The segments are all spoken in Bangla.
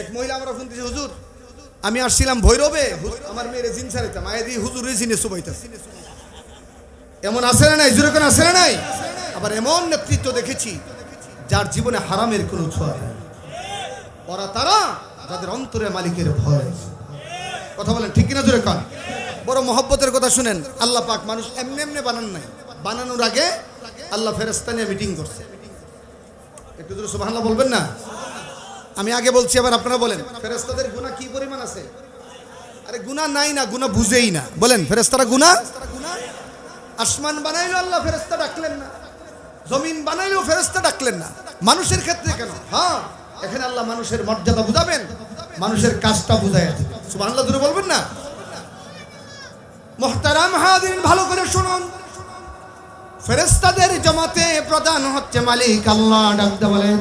এক মহিলা আমরা ফোন দিয়েছি হুজুর, আমি আসছিলাম ভৈরবে আমার মেয়ের জিন ছাড়িতাম আয় দিয়ে হুজুর জিনে সুবাইতাম। এমন আছে না নাই? জুরে কোন, আছে না নাই? আবার এমন নেতৃত্ব দেখেছি, যার জীবনে হারামের কোনো ছোঁয়া ওরা তারা যাদের অন্তরে মালিকের ভয় কথা বলেন, ঠিক কিনা জোরে কন? বড় মহব্বতের কথা শুনেন, আল্লাহ পাক মানুষ এমনি এমনি বানান নাই। বানানোর আগে আল্লাহ ফেরেস্তা নিয়ে মিটিং করছে। একটু জোরে সুবহানাল্লাহ বলবেন না? আমি আগে বলছি, আবার আপনারা বলেন। ফেরেস্তাদের গুনাহ কি পরিমাণ আছে? আরে গুনাহ নাই না, গুনাহ বুঝেই না। বলেন ফেরেস্তারা গুনাহ? আসমান বানাইলো আল্লাহ ফেরেস্তা ডাকলেন না। জমিন বানাইলেও ফেরেস্তা ডাকলেন না। মানুষের ক্ষেত্রে কেন? হ্যাঁ এখানে আল্লাহ মানুষের মর্যাদা বুঝাবেন, মানুষের কাজটা বুঝাই সুবহানাল্লাহ দূরে বলবেন না? মোহতারাম হাদিন ভালো করে শুনুন। ফেরেস্তাদের জমাতে প্রধান হচ্ছে মালিক। আল্লাহ ডাকতে বলেন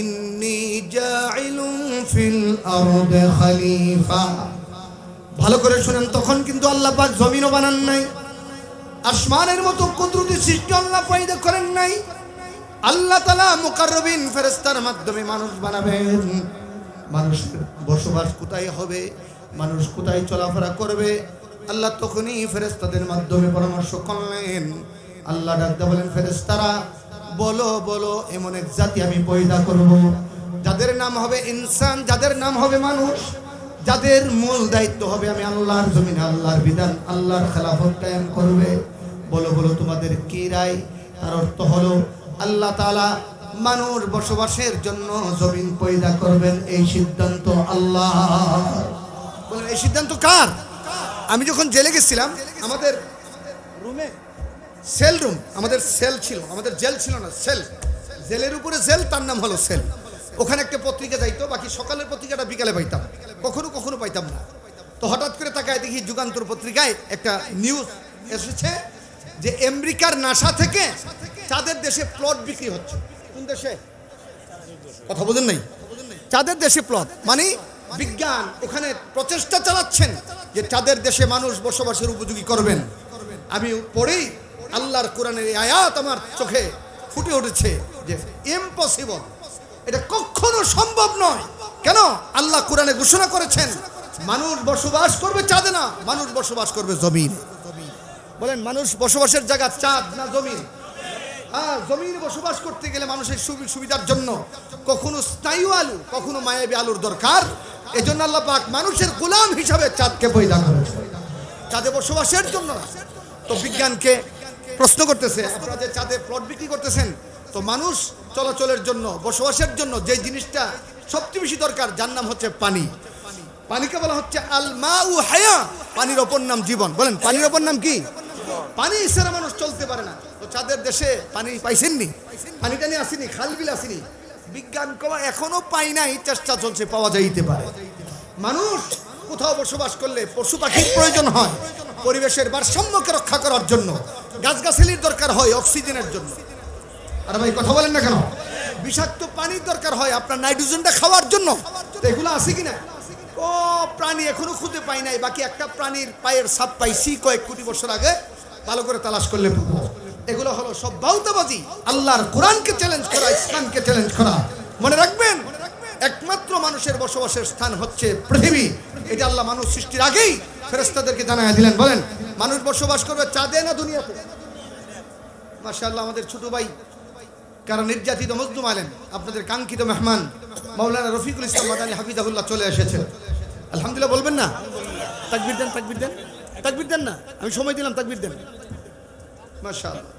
ইন্নী জাইলুন ফিল আরদি খলিফা। ভালো করে শুনেন, তখন কিন্তু আল্লাহ পাক জমিনও বানান নাই, আসমানের মতো কুদরতি সৃষ্টি আল্লাহ পয়দা করেন নাই। আল্লাহ তালা মুকাররবিন ফেরেস্তার মাধ্যমে মানুষ বানাবেন। মানুষের বসবাস কোথায় হবে? মানুষ কোথায় চলাফেরা করবে? আল্লাহ তখনই ফেরেস্তাদের মাধ্যমে পরামর্শ করলেন। আল্লাহ ডাকতে বলেন ফেরেস্তারা বলো বলো, এমন এক জাতি আমি পয়দা করব। যাদের নাম হবে ইনসান, যাদের নাম হবে মানুষ, যাদের মূল দায়িত্ব হবে আমি আল্লাহর জমিনে, আল্লাহর বিধান, আল্লাহর খেলাফত কায়েম করবে। বলো বলো, তোমাদের কি রায়? তার অর্থ হলো, আল্লাহ তালা মানুষ বসবাসের জন্য জমিন পয়দা করবেন, এই সিদ্ধান্ত আল্লাহ এই সিদ্ধান্ত কার? আমি যখন জেলে গেছিলাম, আমাদের রুমে সেল রুম আমাদের সেল ছিল, আমাদের জেল ছিল না সেল জেলের উপরে জেল, তার নাম হলো সেল ওখানে একটা পত্রিকা যাইতো, বাকি সকালের পত্রিকাটা বিকালে পাইতাম। কখনো কখনো পাইতাম না। তো হঠাৎ করে তাকায় দেখি যুগান্তর পত্রিকায় একটা নিউজ এসেছে যে আমেরিকার নাসা থেকে চাঁদের দেশে প্লট বিক্রি হচ্ছে। কোন দেশে? কথা বোঝেন নাই? চাঁদের দেশে প্লট মানে বিজ্ঞান ওখানে প্রচেষ্টা চালাচ্ছেন যে চাঁদের দেশে মানুষ বসবাসের উপযোগী করবেন। আমি পড়েই আল্লাহর কোরআনের আয়াত আমার চোখে ফুটে উঠেছে যে ইম্পসিবল এটা কখনো সম্ভব নয়। কেন? আল্লাহ কোরআনে ঘোষণা করেছেন, মানুষ বসবাস করবে চাঁদে না, মানুষ বসবাস করবে জমিন। বলেন, মানুষ বসবাসের জায়গা চাঁদ না জমিন? হ্যাঁ জমিনে বসবাস করতে গেলে মানুষের সুবি- সুবিধার জন্য কখনো স্নায়ু আলু, কখনো মায়াবী আলুর দরকার এই জন্য আল্লাহ পাক মানুষের গোলাম হিসাবে চাঁদকে পয়দা করেছে চাঁদে বসবাসের জন্য। তো বিজ্ঞানকে প্রশ্ন করতেছে, আপনারা যে চাঁদে প্লট বিক্রি করতেছেন, তো মানুষ চলাচলের জন্য, বসবাসের জন্য যে জিনিসটা সবচেয়ে বেশি দরকার, যার নাম হচ্ছে পানি। পানিকে বলা হচ্ছে আল মা উ হায়া, পানির অপর নাম জীবন। বলেন, পানির অপর নাম কি? পানি ছাড়া মানুষ চলতে পারে না। তো চাঁদের দেশে পানি পাইছেননি? পানিটা নিয়ে আসেনি, খাল বিল আসেনি। বিজ্ঞান কবা এখনও পাই নাই, চেষ্টা চলছে, পাওয়া যাইতে পারে। মানুষ কোথাও বসবাস করলে পশু পাখির প্রয়োজন হয়, পরিবেশের ভারসাম্যকে রক্ষা করার জন্য, গাছগাছালির দরকার হয় অক্সিজেনের জন্য। আর ভাই, কথা বলেন না কেন? বিষাক্ত পানির দরকার হয় আপনার নাইট্রোজেনটা খাওয়ার জন্য। এগুলো আছে কিনা ও, প্রাণী এখনও খুঁজে পাই নাই, বাকি একটা প্রাণীর পায়ের সাপ পাইছি কয়েক কোটি বছর আগে, ভালো করে তালাশ করলে। এগুলো হলো সব বাউতাবাজি। আল্লাহর কোরআনকে চ্যালেঞ্জ করা, ইসলামকে চ্যালেঞ্জ করা। মনে রাখবেন, একমাত্র মানুষের বসবাসের স্থান হচ্ছে পৃথিবী। এটা আল্লাহ মানুষ সৃষ্টির আগেই ফেরেস্তাদেরকে জানাই দিলেন, বলেন, মানুষ বসবাস করবে চাঁদে না দুনিয়াতে? মাশাআল্লাহ, আমাদের ছোট ভাই কারণ নির্যাতিত মজদুম আলেন আপনাদের কাঙ্ক্ষিত মেহমান, মাওলানা রফিকুল ইসলাম মাদানী হাফিজাহুল্লাহ চলে এসেছেন আলহামদুলিল্লাহ, বলবেন না? তাকবির দেন তাকবির দেন। তাকবির দেন না? আমি সময় দিলাম, তাকবির দেন। মাশাআল্লাহ।